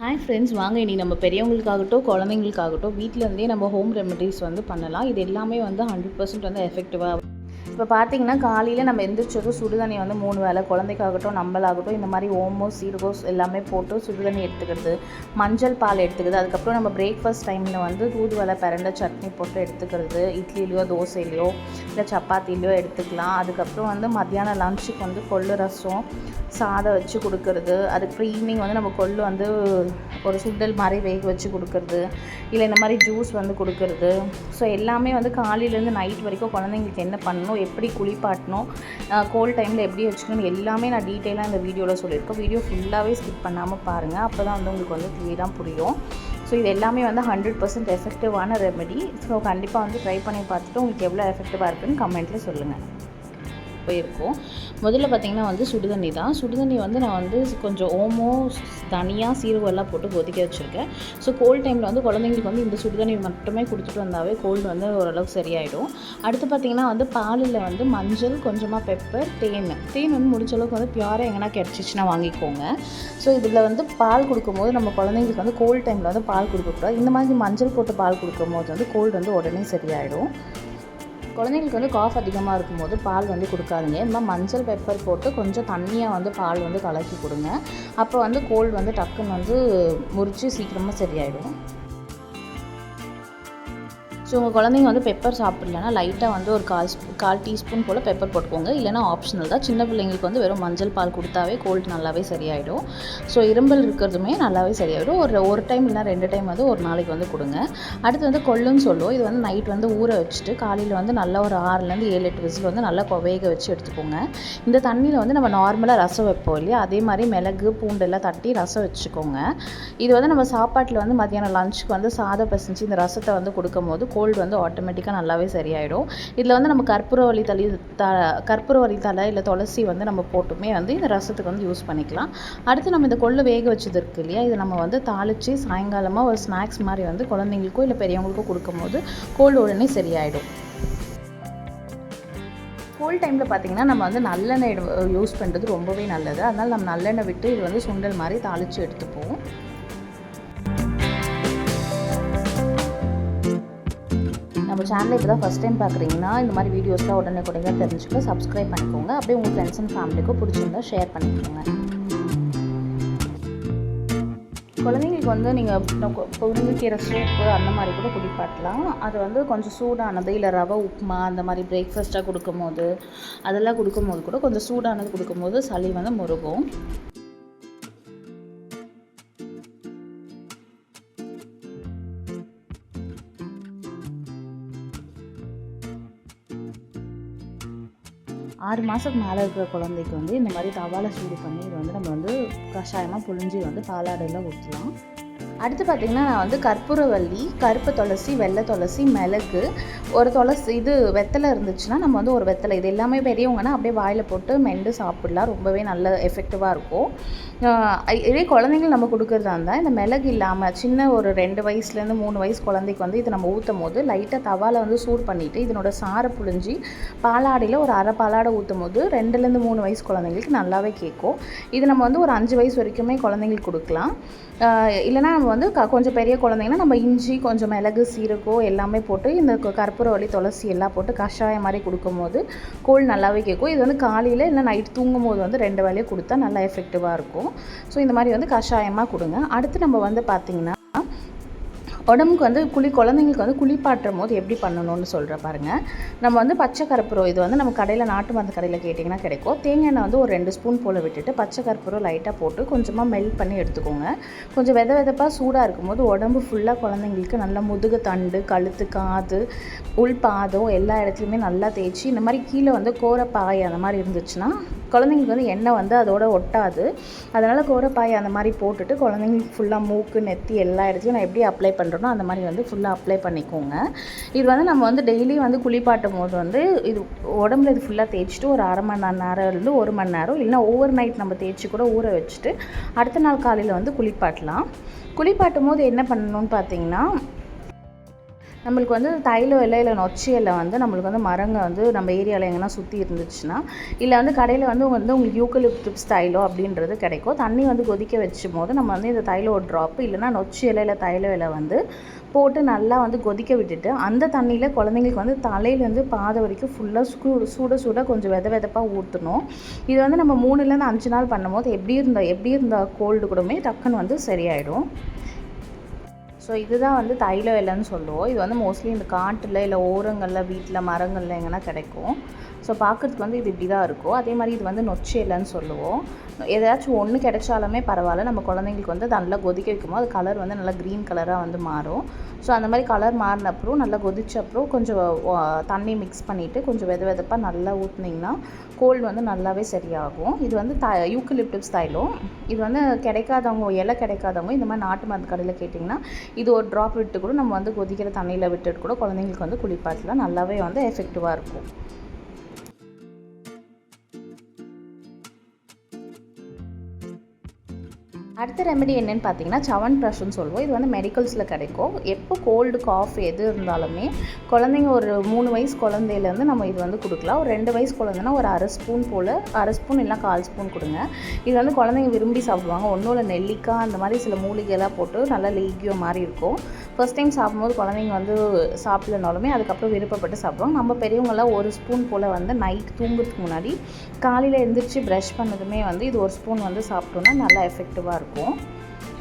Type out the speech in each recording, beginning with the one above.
Hi friends வாங்க இனி நம்ம பெரியவங்களுக்காகட்டும் குழந்தைங்களுக்காகட்டும் வீட்டிலேருந்தே நம்ம ஹோம் ரெமெடிஸ் வந்து பண்ணலாம். இது எல்லாமே வந்து ஹண்ட்ரட் பர்சன்ட் வந்து எஃபெக்டிவாக இப்போ பார்த்தீங்கன்னா காலையில் நம்ம எந்திரிச்சதும் சுடுதண்ணி வந்து மூணு வேளை குழந்தைக்காகட்டும் நம்மளாகட்டும் இந்த மாதிரி ஓமோ சீரகோஸ் எல்லாமே போட்டு சுடுதண்ணி எடுத்துக்கிறது மஞ்சள் பால் எடுத்துக்கிறது. அதுக்கப்புறம் நம்ம பிரேக்ஃபாஸ்ட் டைமில் வந்து தூதுவளை பரண்ட சட்னி போட்டு எடுத்துக்கிறது. இட்லிலையோ தோசையிலையோ இல்லை சப்பாத்திலையோ எடுத்துக்கலாம். அதுக்கப்புறம் வந்து மத்தியானம் லஞ்சுக்கு வந்து கொள்ளு ரசம் சாதம் வச்சு கொடுக்கறது. அதுக்கப்புறம் ஈவினிங் வந்து நம்ம கொள்ளு வந்து ஒரு சுண்டல் மாதிரி வேக வச்சு கொடுக்கறது. இல்லை இந்த மாதிரி ஜூஸ் வந்து கொடுக்கறது. ஸோ எல்லாமே வந்து காலையிலேருந்து நைட் வரைக்கும் குழந்தைங்களுக்கு என்ன பண்ணணும் எப்படி குளிப்பாட்டணும் கோல்ட் டைமில் எப்படி வச்சுக்கணும் எல்லாமே நான் டீட்டெயிலாக இந்த வீடியோவில் சொல்லியிருக்கேன். வீடியோ ஃபுல்லாகவே ஸ்கிப் பண்ணாமல் பாருங்கள் அப்போ தான் வந்து உங்களுக்கு வந்து கிளியராக புரியும். ஸோ இது எல்லாமே வந்து ஹண்ட்ரட் பர்சன்ட் எஃபெக்டிவான ரெமெடி ஸோ கண்டிப்பாக வந்து ட்ரை பண்ணி பார்த்துட்டு உங்களுக்கு எவ்வளோ எஃபெக்டிவாக இருக்குன்னு கமெண்ட்டில் சொல்லுங்கள் போயிருக்கோம். முதல்ல பார்த்திங்கன்னா வந்து சுடுதண்ணி தான். சுடுதண்ணி வந்து நான் வந்து கொஞ்சம் ஓமோ தனியாக சீரகெல்லாம் எல்லாம் போட்டு கொதிக்க வச்சுருக்கேன். ஸோ கோல்டு டைமில் வந்து குழந்தைங்களுக்கு வந்து இந்த சுடுதண்ணி மட்டுமே கொடுத்துட்டு வந்தாவே கோல்டு வந்து ஓரளவுக்கு சரியாயிடும். அடுத்து பார்த்திங்கன்னா வந்து பாலில் வந்து மஞ்சள் கொஞ்சமாக பெப்பர் தேன். தேன் வந்து முடிஞ்ச அளவுக்கு வந்து பியூராக எங்கன்னா கிடச்சிச்சின்னா வாங்கிக்கோங்க. ஸோ இதில் வந்து பால் கொடுக்கும்போது நம்ம குழந்தைங்களுக்கு வந்து கோல்டு டைமில் வந்து பால் கொடுக்கக்கூடாது. இந்த மாதிரி மஞ்சள் போட்டு பால் கொடுக்கும்போது வந்து கோல்டு வந்து உடனே சரியாயிடும். குழந்தைங்களுக்கு வந்து காஃப் அதிகமாக இருக்கும்போது பால் வந்து கொடுக்காதீங்க. இந்த மாதிரி மஞ்சள் பெப்பர் போட்டு கொஞ்சம் தண்ணியாக வந்து பால் வந்து கலக்கி கொடுங்க. அப்போ வந்து கோல்டு வந்து டக்குன்னு வந்து முறித்து சீக்கிரமாக சரியாயிடும். ஸோ உங்கள் குழந்தைங்க வந்து பெப்பர் சாப்பிட்லன்னா லைட்டாக வந்து ஒரு கால் கால் டீஸ்பூன் போல் பெப்பர் போட்டுக்கோங்க. இல்லைனா ஆப்ஷனல் தான். சின்ன பிள்ளைங்களுக்கு வந்து வெறும் மஞ்சள் பால் கொடுத்தாவே கோல்டு நல்லாவே சரியாயிடும். ஸோ இரும்பல் இருக்கிறதுமே நல்லாவே சரியாயிடும். ஒரு ஒரு டைம் இல்லைனா ரெண்டு டைம் வந்து ஒரு நாளைக்கு வந்து கொடுங்க. அடுத்து வந்து கொள்ளுன்னு சொல்லுவோம். இது வந்து நைட் வந்து ஊற வச்சுட்டு காலையில் வந்து நல்லா ஒரு ஆறுலேருந்து ஏழு எட்டு விசில் வந்து நல்லா கொ- வேக வச்சு எடுத்துக்கோங்க. இந்த தண்ணியில் வந்து நம்ம நார்மலாக ரசம் வைப்போம் இல்லையா? அதே மாதிரி மிளகு பூண்டெல்லாம் தட்டி ரசம் வச்சுக்கோங்க. இது வந்து நம்ம சாப்பாட்டில் வந்து மத்தியானம் லஞ்சுக்கு வந்து சாதம் பிசைஞ்சு இந்த ரசத்தை வந்து கொடுக்கும்போது கோல்டு வந்து ஆட்டோமேட்டிக்காக நல்லாவே சரியாயிடும். இதில் வந்து நம்ம கற்பூரவள்ளி தளி த கற்பூரவள்ளி தலை இல்லை துளசி வந்து நம்ம போட்டுமே வந்து இந்த ரசத்துக்கு வந்து யூஸ் பண்ணிக்கலாம். அடுத்து நம்ம இந்த கொள்ளு வேக வச்சது இருக்கு இல்லையா? இதை நம்ம வந்து தாளித்து சாயங்காலமாக ஒரு ஸ்நாக்ஸ் மாதிரி வந்து குழந்தைங்களுக்கோ இல்லை பெரியவங்களுக்கோ கொடுக்கும்போது கோல்டு உடனே சரியாயிடும். கோல் டைமில் பார்த்தீங்கன்னா நம்ம வந்து நல்லெண்ணெய் யூஸ் பண்ணுறது ரொம்பவே நல்லது. அதனால் நம்ம நல்லெண்ணெய் விட்டு இது வந்து சுண்டல் மாதிரி தாளித்து எடுத்துப்போம். நம்ம சேனலை இப்போ தான் ஃபஸ்ட் டைம் பார்க்குறீங்கன்னா இந்த மாதிரி வீடியோஸ்லாம் உடனே உடனே தெரிஞ்சுக்க சப்ஸ்கிரைப் பண்ணிக்கோங்க. அப்படியே உங்கள் ஃப்ரெண்ட்ஸ் அண்ட் ஃபேமிலிக்கும் பிடிச்சிருந்தா ஷேர் பண்ணிக்கோங்க. குழந்தைங்களுக்கு வந்து நீங்கள் முருங்கைக்கீரை சூப்பு அந்த மாதிரி கூட குடிப்பாட்டலாம் அது வந்து கொஞ்சம் சூடானது இல்லை ரவை உப்புமா அந்த மாதிரி பிரேக்ஃபாஸ்ட்டாக கொடுக்கும்போது அதெல்லாம் கொடுக்கும்போது கூட கொஞ்சம் சூடானது கொடுக்கும்போது சளி வந்து முருகும். ஆறு மாதத்துக்கு மேலே இருக்கிற குழந்தைக்கு வந்து இந்த மாதிரி தவாலை சூடு பண்ணி இது வந்து நம்ம வந்து கஷாயமாக புழிஞ்சி வந்து பாலாடையில் ஊற்றலாம் அடுத்து பார்த்திங்கன்னா நான் வந்து கற்பூரவல்லி கருப்பு துளசி வெள்ளை துளசி மிளகு ஒரு துளசி இது வெத்தலை இருந்துச்சுன்னா நம்ம வந்து ஒரு வெத்தலை. இது எல்லாமே பெரியவங்கன்னா அப்படியே வாயில் போட்டு மெண்டு சாப்பிடலாம். ரொம்பவே நல்ல எஃபெக்டிவாக இருக்கும். இதே குழந்தைங்கள் நம்ம கொடுக்குறதா இருந்தால் இந்த மிளகு இல்லாமல் சின்ன ஒரு ரெண்டு வயசுலேருந்து மூணு வயசு குழந்தைக்கு வந்து இது நம்ம ஊற்றும் போது லைட்டாக தவால வந்து சூடு பண்ணிவிட்டு இதனோட சாரை புழிஞ்சி பாலாடையில் ஒரு அரை பாலாடை ஊற்றும் போது ரெண்டுலேருந்து மூணு வயசு குழந்தைங்களுக்கு நல்லாவே கேட்கும். இது நம்ம வந்து ஒரு அஞ்சு வயசு வரைக்குமே குழந்தைங்களுக்கு கொடுக்கலாம். இல்லைனா இல்லைன்னா நம்ம வந்து க கொஞ்சம் பெரிய குழந்தைங்கன்னா நம்ம இஞ்சி கொஞ்சம் மிளகு சீரகம் எல்லாமே போட்டு இந்த க- கற்பூரவள்ளி துளசி எல்லாம் போட்டு கஷாயம் மாதிரி கொடுக்கும்போது கோல்டு நல்லாவே கேட்கும். இது வந்து காலையில் இல்லை நைட் தூங்கும்போது வந்து ரெண்டு வேலையும் கொடுத்தா நல்லா எஃபெக்டிவாக இருக்கும். ஸோ இந்த மாதிரி வந்து கஷாயமாக கொடுங்க. அடுத்து நம்ம வந்து பார்த்திங்கன்னா உடம்புக்கு வந்து குளி குழந்தைங்களுக்கு வந்து குளிப்பாட்டும் போது எப்படி பண்ணணும்னு சொல்கிற பாருங்கள் நம்ம வந்து பச்சை கற்பூரம் இது வந்து நம்ம கடையில் நாட்டு மருந்து கடையில் கேட்டிங்கன்னா கிடைக்கும். தேங்காய் எண்ணெய் வந்து ஒரு ரெண்டு ஸ்பூன் போல் விட்டுட்டு பச்சை கற்பூரம் லைட்டாக போட்டு கொஞ்சமாக மெல்ட் பண்ணி எடுத்துக்கோங்க. கொஞ்சம் வித விதப்பாக சூடாக இருக்கும்போது உடம்பு ஃபுல்லாக குழந்தைங்களுக்கு நல்லா முதுகு தண்டு கழுத்து காது உள் பாதம் எல்லா இடத்துலையுமே நல்லா தேய்ச்சி இந்த மாதிரி கீழே வந்து கோரப்பாய் அந்த மாதிரி இருந்துச்சுன்னா குழந்தைங்களுக்கு வந்து எண்ணெய் வந்து அதோட ஒட்டாது. அதனால் கோரப்பாய் அந்த மாதிரி போட்டுட்டு குழந்தைங்களுக்கு ஃபுல்லாக மூக்கு நெத்தி எல்லா இடத்துலையும் நான் எப்படி அப்ளை பண்ணுறேன் அந்த மாதிரி வந்து ஃபுல்லாக அப்ளை பண்ணிக்கோங்க. இது வந்து நம்ம வந்து டெய்லி வந்து குளிப்பாட்டும் போது வந்து இது உடம்புல இது ஃபுல்லாக தேய்ச்சிட்டு ஒரு அரை மணி நேரம் இருந்து ஒரு மணி நேரம் இல்லைன்னா ஓவர் நைட் நம்ம தேய்ச்சி கூட ஊற வச்சுட்டு அடுத்த நாள் காலையில் வந்து குளிப்பாட்டலாம். குளிப்பாட்டும் போது என்ன பண்ணணும்னு பார்த்தீங்கன்னா நம்மளுக்கு வந்து தைலோ இலை இல்லை நொச்சி இலை வந்து நம்மளுக்கு வந்து மரங்கள் வந்து நம்ம ஏரியாவில் எங்கன்னா சுற்றி இருந்துச்சுன்னா இல்லை வந்து கடையில் வந்து வந்து உங்களுக்கு யூக்கலிப்டிப்ஸ் தைலோ அப்படின்றது கிடைக்கும் தண்ணி வந்து கொதிக்க வச்சும் போது நம்ம வந்து இந்த தைலோ ட்ராப்பு இல்லைன்னா நொச்சி இலையில் தைலோ இலை வந்து போட்டு நல்லா வந்து கொதிக்க விட்டுட்டு அந்த தண்ணியில் குழந்தைங்களுக்கு வந்து தலையிலேருந்து பாதை வரைக்கும் ஃபுல்லாக சூ சூட சூட கொஞ்சம் வித விதப்பாக ஊற்றணும் இது வந்து நம்ம மூணுலேருந்து அஞ்சு நாள் பண்ணும்போது எப்படி இருந்தால் எப்படி இருந்தால் கோல்டு கூடமே டக்குன்னு வந்து சரியாயிடும். ஸோ இதுதான் வந்து தைல இலைன்னு சொல்லுவோம். இது வந்து மோஸ்ட்லி இந்த காட்டில் இல்லை ஓரங்களில் வீட்டில் மரங்களில் எங்கன்னா கிடைக்கும். ஸோ பார்க்குறதுக்கு வந்து இது இப்படி தான் இருக்கும். அதே மாதிரி இது வந்து நொச்சி இலைன்னு சொல்லுவோம். ஏதாச்சும் ஒன்று கிடைச்சாலுமே பரவாயில்ல. நம்ம குழந்தைங்களுக்கு வந்து நல்லா கொதிக்க வைக்கும்போது அது கலர் வந்து நல்லா க்ரீன் கலராக வந்து மாறும். ஸோ அந்த மாதிரி கலர் மாறினப்புறம் நல்லா கொதிச்ச அப்புறம் கொஞ்சம் தண்ணி மிக்ஸ் பண்ணிவிட்டு கொஞ்சம் வெத வெதப்பாக நல்லா ஊற்றுனீங்கன்னா கோல்டு வந்து நல்லாவே சரியாகும். இது வந்து த யூக்கலிப்டிப்ஸ் தைலம். இது வந்து கிடைக்காதவங்க இலை கிடைக்காதவங்க இந்த மாதிரி நாட்டு மருந்து கடையில் கேட்டிங்கன்னா இது ஒரு ட்ராப் விட்டு கூட நம்ம வந்து கொதிக்கிற தண்ணியில் விட்டுட்டு கூட குழந்தைங்களுக்கு வந்து குளிப்பாட்டலாம். நல்லாவே வந்து எஃபெக்டிவாக இருக்கும். அடுத்த ரெமெடி என்னென்னு பார்த்தீங்கன்னா சவன் ப்ரஷ்னு சொல்லுவோம். இது வந்து மெடிக்கல்ஸில் கிடைக்கும். எப்போ கோல்டு காஃப் எது இருந்தாலுமே குழந்தைங்க ஒரு மூணு வயசு குழந்தையிலேருந்து நம்ம இது வந்து கொடுக்கலாம். ஒரு ரெண்டு வயசு குழந்தைன்னா ஒரு அரை ஸ்பூன் போல் அரை ஸ்பூன் இல்லை கால் ஸ்பூன் கொடுங்க. இது வந்து குழந்தைங்க விரும்பி சாப்பிடுவாங்க. ஒன்றும் இல்லை நெல்லிக்காய் அந்த மாதிரி சில மூலிகைலாம் போட்டு நல்லா லேகியோ மாதிரி இருக்கும். ஃபஸ்ட் டைம் சாப்பிடும்போது குழந்தைங்க வந்து சாப்பிடலனாலுமே அதுக்கப்புறம் விருப்பப்பட்டு சாப்பிடுவாங்க. நம்ம பெரியவங்களாம் ஒரு ஸ்பூன் போல் வந்து நைட் தூங்குறதுக்கு முன்னாடி காலையில் எழுந்திரிச்சு ப்ரஷ் பண்ணதுமே வந்து இது ஒரு ஸ்பூன் வந்து சாப்பிட்டோன்னா நல்லா எஃபெக்டிவாக இருக்கும்.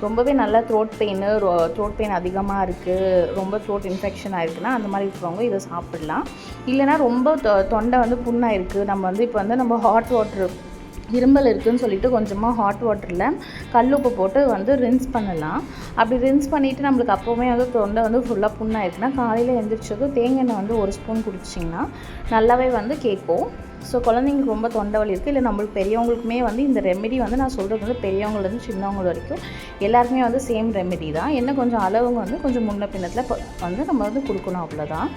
ரொம்பவே நல்லா த்ரோட் பெயின் த்ரோட் பெயின் அதிகமாக இருக்குது ரொம்ப த்ரோட் இன்ஃபெக்ஷன் ஆயிருக்குன்னா அந்த மாதிரி இருக்கிறவங்க இதை சாப்பிடலாம். இல்லைன்னா ரொம்ப தொ- தொண்டை வந்து புண்ணாயிருக்கு. நம்ம வந்து இப்போ வந்து நம்ம ஹாட் வாட்டர் இரும்பல் இருக்குதுன்னு சொல்லிட்டு கொஞ்சமாக ஹாட் வாட்டரில் கல்லுப்பு போட்டு வந்து ரின்ஸ் பண்ணலாம். அப்படி ரின்ஸ் பண்ணிவிட்டு நம்மளுக்கு அப்போவுமே வந்து தொண்டை வந்து ஃபுல்லாக புண்ணாயிருக்குன்னா காலையில் எழுந்திரிச்சதும் தேங்காய் எண்ணெய் வந்து ஒரு ஸ்பூன் குடிச்சிங்கன்னா நல்லாவே வந்து கேட்கும். ஸோ குழந்தைங்களுக்கு ரொம்ப தொண்டை வலி இருக்குது இல்லை நம்மளுக்கு பெரியவங்களுக்குமே வந்து இந்த ரெமெடி வந்து நான் சொல்கிறது வந்து பெரியவங்கலேருந்து சின்னவங்க வரைக்கும் எல்லாருக்குமே வந்து சேம் ரெமெடி தான். என்ன கொஞ்சம் அளவுங்க வந்து கொஞ்சம் முன்ன பின்னத்தில் வந்து நம்ம வந்து கொடுக்கணும் அவ்வளோதான்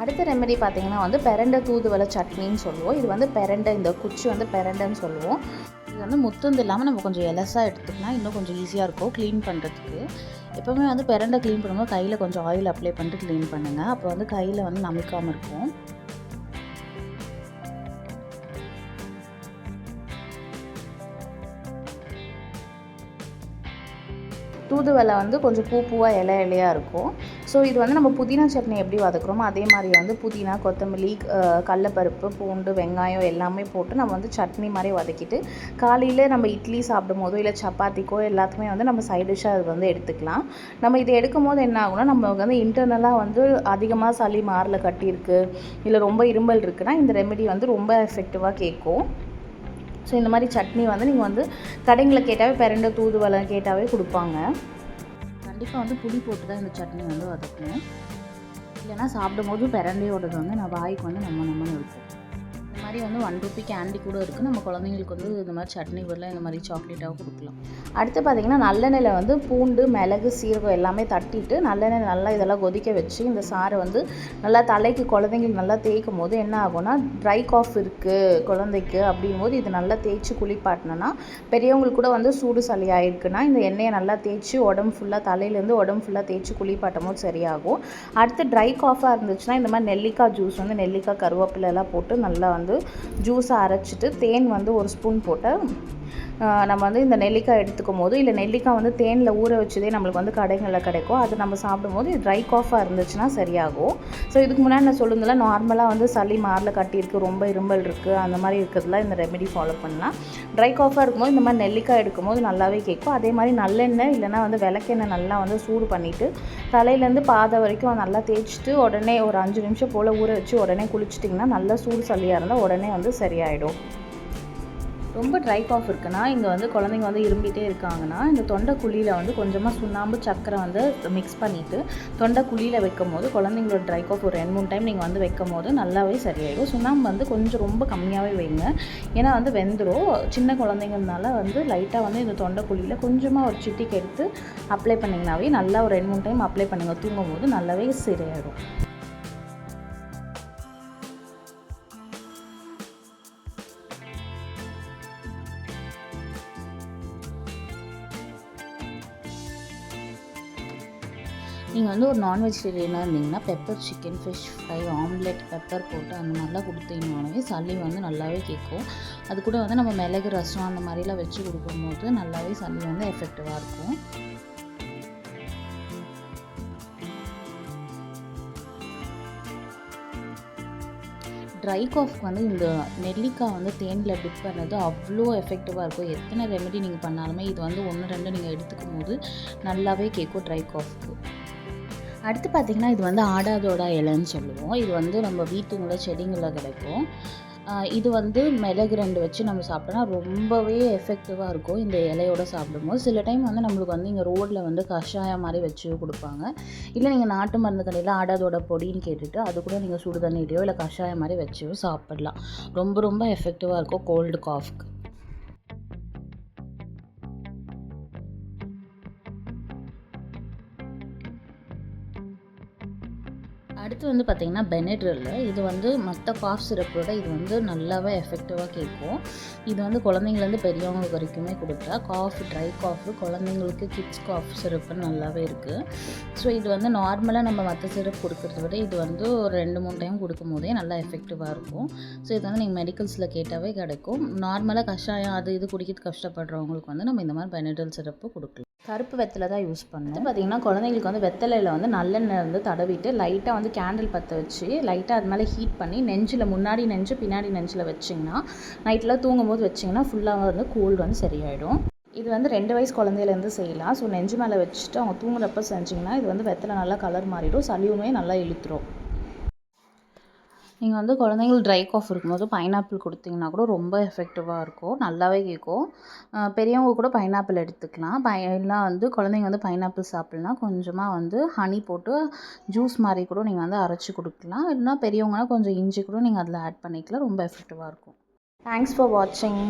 அடுத்த ரெமெடி பார்த்தீங்கன்னா வந்து பெரண்டை தூதுவளை சட்னின்னு சொல்லுவோம். இது வந்து பெரண்டை இந்த குச்சி வந்து பெரண்டைன்னு சொல்லுவோம். இது வந்து முத்துந்து இல்லாமல் நம்ம கொஞ்சம் எலசாக எடுத்துக்கலாம் இன்னும் கொஞ்சம் ஈஸியாக இருக்கும் க்ளீன் பண்ணுறதுக்கு எப்போவுமே வந்து பெரண்டை க்ளீன் பண்ணும்போது கையில் கொஞ்சம் ஆயில் அப்ளை பண்ணிட்டு க்ளீன் பண்ணுங்கள் அப்போ வந்து கையில் வந்து நமிக்காமல் இருக்கும். தூதுவளை வந்து கொஞ்சம் பூ பூவாக இலை இலையாக இருக்கும். ஸோ இது வந்து நம்ம புதினா சட்னி எப்படி வதக்குறோமோ அதே மாதிரி வந்து புதினா கொத்தமல்லி கடலப்பருப்பு பூண்டு வெங்காயம் எல்லாமே போட்டு நம்ம வந்து சட்னி மாதிரி வதக்கிட்டு காலையில் நம்ம இட்லி சாப்பிடும் போதோ இல்லை சப்பாத்திக்கோ எல்லாத்துக்குமே வந்து நம்ம சைட் டிஷ்ஷாக அது வந்து எடுத்துக்கலாம். நம்ம இதை எடுக்கும் போது என்ன ஆகும்னா நம்ம வந்து இன்டர்னலாக வந்து அதிகமாக சளி மாரில் கட்டியிருக்கு இல்லை ரொம்ப இருமல் இருக்குன்னா இந்த ரெமெடி வந்து ரொம்ப எஃபெக்டிவாக கேட்கும். ஸோ இந்த மாதிரி சட்னி வந்து நீங்கள் வந்து கடைங்களை கேட்டாவே பெரண்டை தூதுவளை கேட்டாவே கொடுப்பாங்க. கண்டிப்பாக வந்து புளி போட்டு தான் இந்த சட்னி வந்து வதக்கணும். இல்லைன்னா சாப்பிடும்போது பெரண்டையோடது வந்து நான் வாய்க்கு வந்து நம்ம நம்மன்னு இருக்கும் மாதிரி வந்து ஒன் ருபி கேண்டி கூட இருக்குது நம்ம குழந்தைங்களுக்கு வந்து இந்த மாதிரி சட்னி பதிலாக இந்த மாதிரி சாக்லேட்டாக கொடுக்கலாம். அடுத்து பார்த்திங்கன்னா நல்லெண்ணெயில் வந்து பூண்டு மிளகு சீரகம் எல்லாமே தட்டிட்டு நல்லெண்ணெய் நல்லா இதெல்லாம் கொதிக்க வச்சு இந்த சாறை வந்து நல்லா தலைக்கு குழந்தைங்களுக்கு நல்லா தேய்க்கும் போது என்ன ஆகும்னா ட்ரை காஃப் இருக்குது குழந்தைக்கு அப்படிங்கும் போது இது நல்லா தேய்ச்சி குளிப்பாட்டினோன்னா பெரியவங்களுக்கு கூட வந்து சூடு சளி ஆயிருக்குன்னா இந்த எண்ணெயை நல்லா தேய்ச்சி உடம்பு ஃபுல்லாக தலையிலேருந்து உடம்பு ஃபுல்லாக தேய்ச்சி குளிப்பாட்டும் போது சரியாகும். அடுத்து ட்ரை காஃபாக இருந்துச்சுன்னா இந்த மாதிரி நெல்லிக்காய் ஜூஸ் வந்து நெல்லிக்காய் கருவேப்பிலை எல்லாம் போட்டு நல்லா வந்து ஜூஸை அரைச்சிட்டு தேன் வந்து ஒரு ஸ்பூன் போட்டு நம்ம வந்து இந்த நெல்லிக்காய் எடுத்துக்கும் போது இல்லை நெல்லிக்காய் வந்து தேனில் ஊற வச்சதே நம்மளுக்கு வந்து கடைகளில் கிடைக்கும். அது நம்ம சாப்பிடும்போது ட்ரை காஃபாக இருந்துச்சுன்னா சரியாகும். ஸோ இதுக்கு முன்னாடி நான் சொல்லுங்களேன் நார்மலாக வந்து சளி மாரில் கட்டியிருக்கு ரொம்ப இருமல் இருக்குது அந்த மாதிரி இருக்கிறதுல இந்த ரெமெடி ஃபாலோ பண்ணலாம். ட்ரை காஃபாக இருக்கும்போது இந்த மாதிரி நெல்லிக்காய் எடுக்கும்போது நல்லாவே கேட்கும். அதே மாதிரி நல்லெண்ணெய் இல்லைன்னா வந்து விளக்கெண்ணெய் நல்லா வந்து சூடு பண்ணிவிட்டு தலையிலேருந்து பாதை வரைக்கும் நல்லா தேய்ச்சிட்டு உடனே ஒரு அஞ்சு நிமிஷம் போல் ஊற வச்சு உடனே குளிச்சிட்டிங்கன்னா நல்லா சூடு சளியாக இருந்தால் உடனே உடனே வந்து சரியாயிடும். ரொம்ப ட்ரை காஃப் இருக்குன்னா இங்கே வந்து குழந்தைங்க வந்து இரும்பிகிட்டே இருக்காங்கன்னா இந்த தொண்டை குழியில் வந்து கொஞ்சமாக சுண்ணாம்பு சக்கரை வந்து மிக்ஸ் பண்ணிவிட்டு தொண்டை குழியில் வைக்கும் போது குழந்தைங்களோட ட்ரை காஃப் ஒரு ரெண்டு மூணு டைம் நீங்கள் வந்து வைக்கும் போது நல்லாவே சரியாயிடும். சுண்ணாம்பு வந்து கொஞ்சம் ரொம்ப கம்மியாகவே வைங்க. ஏன்னா வந்து வெந்துடும் சின்ன குழந்தைங்கனால வந்து லைட்டாக வந்து இந்த தொண்டை குழியில் கொஞ்சமாக ஒரு சிட்டிக்கு எடுத்து அப்ளை பண்ணிங்கனாவே நல்லா ஒரு ரெண்டு மூணு டைம் அப்ளை பண்ணுங்கள் தூங்கும் போது நல்லாவே சரியாயிடும். நீங்கள் வந்து ஒரு நான் வெஜிடேரியனாக இருந்தீங்கன்னா pepper chicken fish fry omelette pepper போட்டு அந்த மாதிரிலாம் கொடுத்தீங்கனாலே சளி வந்து நல்லாவே கேட்கும். அது கூட வந்து நம்ம மிளகு ரசம் அந்த மாதிரிலாம் வச்சு கொடுக்கும்போது நல்லாவே சளி வந்து எஃபெக்டிவாக இருக்கும். ட்ரை காஃப்க்கு வந்து இந்த நெல்லிக்காய் வந்து தேனில் டிப் பண்ணது அவ்வளோ எஃபெக்டிவாக இருக்கும். எத்தனை ரெமெடி நீங்கள் பண்ணாலுமே இது வந்து ஒன்று ரெண்டு நீங்கள் எடுத்துக்கும் போது நல்லாவே கேட்கும் ட்ரை காஃப்க்கு அடுத்து பார்த்திங்கன்னா இது வந்து ஆடாதோட இலைன்னு சொல்லுவோம். இது வந்து நம்ம வீட்டுங்களில் செடிங்களில் கிடைக்கும். இது வந்து மிளகு ரெண்டு வச்சு நம்ம சாப்பிட்டோன்னா ரொம்பவே எஃபெக்டிவாக இருக்கும் இந்த இலையோட சாப்பிடும்போது. சில டைம் வந்து நம்மளுக்கு வந்து இங்கே ரோட்டில் வந்து கஷாயம் மாதிரி வச்சு கொடுப்பாங்க. இல்லை நீங்கள் நாட்டு மருந்து கடையில் ஆடாதோட பொடின்னு கேட்டுட்டு அது கூட நீங்கள் சுடு தண்ணியிலையோ இல்லை கஷாயம் மாதிரி வச்சோ சாப்பிடலாம். ரொம்ப ரொம்ப எஃபெக்டிவாக இருக்கும் கோல்டு காஃப்க்கு அடுத்து வந்து பார்த்திங்கன்னா பெனட்ரில் இது வந்து மற்ற காஃப் சிரப்போட இது வந்து நல்லாவே எஃபெக்டிவாக கேட்கும் இது வந்து குழந்தைங்கலேருந்து பெரியவங்க வரைக்குமே கொடுத்தா காஃப் ட்ரை காஃப் குழந்தைங்களுக்கு கிட்ஸ் காஃப் சிரப்புன்னு நல்லாவே இருக்குது ஸோ இது வந்து நார்மலாக நம்ம மற்ற சிரப் கொடுக்கறத விட இது வந்து ஒரு ரெண்டு மூணு டைம் கொடுக்கும் போதே நல்லா எஃபெக்டிவாக இருக்கும். ஸோ இது வந்து நீங்கள் மெடிக்கல்ஸில் கேட்டாவே கிடைக்கும். நார்மலாக கஷாயம் அது இது குடிக்கிறது கஷ்டப்படுறவங்களுக்கு வந்து நம்ம இந்த மாதிரி பெனட்ரல் சிரப்பு கொடுக்கலாம். கருப்பு வெத்தலை தான் யூஸ் பண்ணேன் பார்த்தீங்கன்னா குழந்தைங்களுக்கு வந்து வெத்தலையில் வந்து நல்லெண்ணெய் வந்து தடவிட்டு லைட்டாக வந்து கேண்டில் பற்ற வச்சு லைட்டாக அது மேலே ஹீட் பண்ணி நெஞ்சில் முன்னாடி நெஞ்சு பின்னாடி நெஞ்சில் வச்சிங்கன்னா நைட்டில் தூங்கும்போது வச்சிங்கன்னா ஃபுல்லாக வந்து கோல்டு வந்து சரியாயிடும். இது வந்து ரெண்டு வயசு குழந்தையிலேருந்து செய்யலாம். ஸோ நெஞ்சு மேலே வச்சுட்டு அவங்க தூங்குறப்ப செஞ்சிங்கன்னா இது வந்து வெத்தலை நல்லா கலர் மாறிடும். சளியுமே நல்லா இழுத்துரும். நீங்கள் வந்து குழந்தைங்களுக்கு ட்ரை காஃப் இருக்கும்போது பைனாப்பிள் கொடுத்தீங்கன்னா கூட ரொம்ப எஃபெக்டிவாக இருக்கும். நல்லாவே கேட்கும். பெரியவங்க கூட பைனாப்பிள் எடுத்துக்கலாம். பை வந்து குழந்தைங்க வந்து பைனாப்பிள் சாப்பிட்லாம் கொஞ்சமாக வந்து ஹனி போட்டு ஜூஸ் மாதிரி கூட நீங்கள் வந்து அரைச்சி கொடுக்கலாம். இல்லைனா பெரியவங்கன்னா கொஞ்சம் இஞ்சி கூட நீங்கள் அதில் ஆட் பண்ணிக்கலாம். ரொம்ப எஃபெக்டிவாக இருக்கும். தேங்க்ஸ் ஃபார் வாட்சிங்